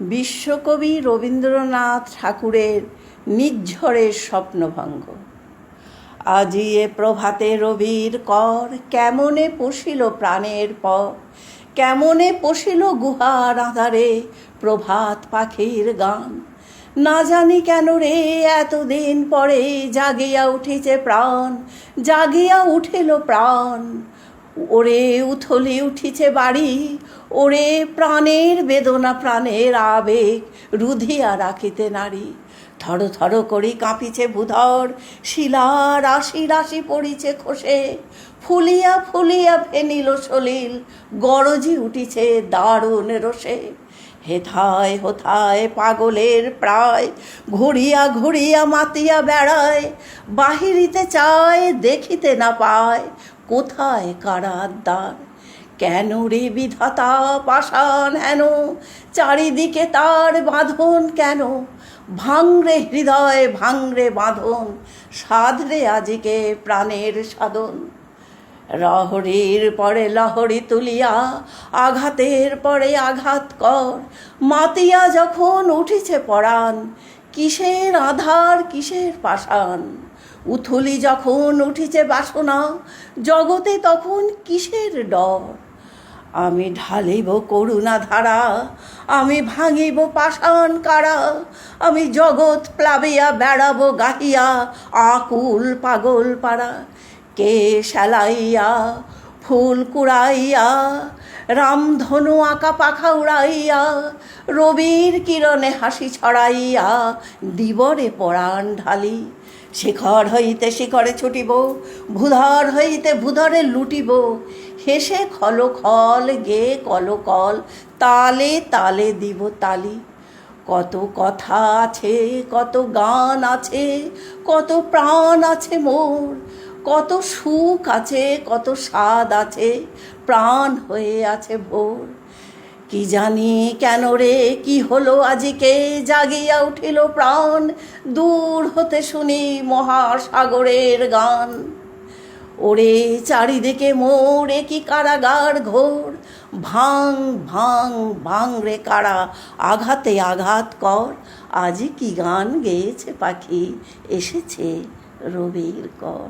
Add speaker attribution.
Speaker 1: বিশ্বকবি রবীন্দ্রনাথ ঠাকুরের নিঝড়ের স্বপ্নভঙ্গ। আজি এ প্রভাতে রবির কর কেমনে পশিল প্রাণের পর? কেমনে পশিল গুহার আধারে প্রভাত পাখির গান? না জানি কেন রে, এতদিন পরে জাগিয়া উঠিছে প্রাণ, জাগিয়া উঠিল প্রাণ। ওরে উথলি উঠিছে বাড়ি, ওরে প্রাণের বেদনা, প্রাণের আবেগ রুধিয়া রাখিতে নারী। থর থর করি কাঁপিছে ভূধর শিলা রাশি রাশি পড়িছে খসে। ফুলিয়া ফুলিয়া ফেনিল সলিল, গরজি উঠিছে দারুণ রসে। হেথায় হোথায় পাগলের প্রায়, ঘুরিয়া ঘুরিয়া মাতিয়া বেড়ায়, বাহিরিতে চায়, দেখিতে না পায় কোথায় কারার দ্বার কেন রে বিধাতা পাষাণ হেন? চারিদিকে তার বাঁধন কেন? ভাঙরে হৃদয়, ভাঙরে বাঁধন। সাধরে আজিকে প্রাণের সাধন। লহরীর পরে লহরি তুলিয়া, আঘাতের পরে আঘাত কর। মাতিয়া যখন উঠিছে পরাণ কিসের আধার, কিসের পাষাণ? উথলি যখন উঠিছে বাসনা, জগতে তখন কিসের ডর? আমি ঢালিব করুণা ধারা আমি ভাঙিব পাষাণ কারা, আমি জগৎ প্লাবিয়া, বেড়াবো গাহিয়া, আকুল পাগল পাড়া। কে শালাইয়া ফুল কুড়াইয়া রামধনু আঁকা পাখা উড়াইয়া, রবির কিরণে হাসি ছড়াইয়া, দিবরে পরাণ ঢালি। শিখর হইতে শিখরে ছুটিব, ভূধর হইতে ভূধরে লুটিব। হেসে খল খল গে কল কল, তালে তালে দিব তালি। কত কথা আছে, কত গান আছে, কত প্রাণ আছে মোর। কত সুখ আছে, কত স্বাদ আছে, প্রাণ হয়ে আছে ভোর। কি জানি কেন রে, কি হলো আজিকে? জাগিয়া উঠিল প্রাণ, দূর হতে শুনি মহাসাগরের গান। ওরে চারিদিকে মোরে কি কারাগার ঘোর? ভাং ভাং ভাং রে কারা, আঘাতে আঘাত কর। আজ কি গান গেয়েছে পাখি, এসেছে রবির কর।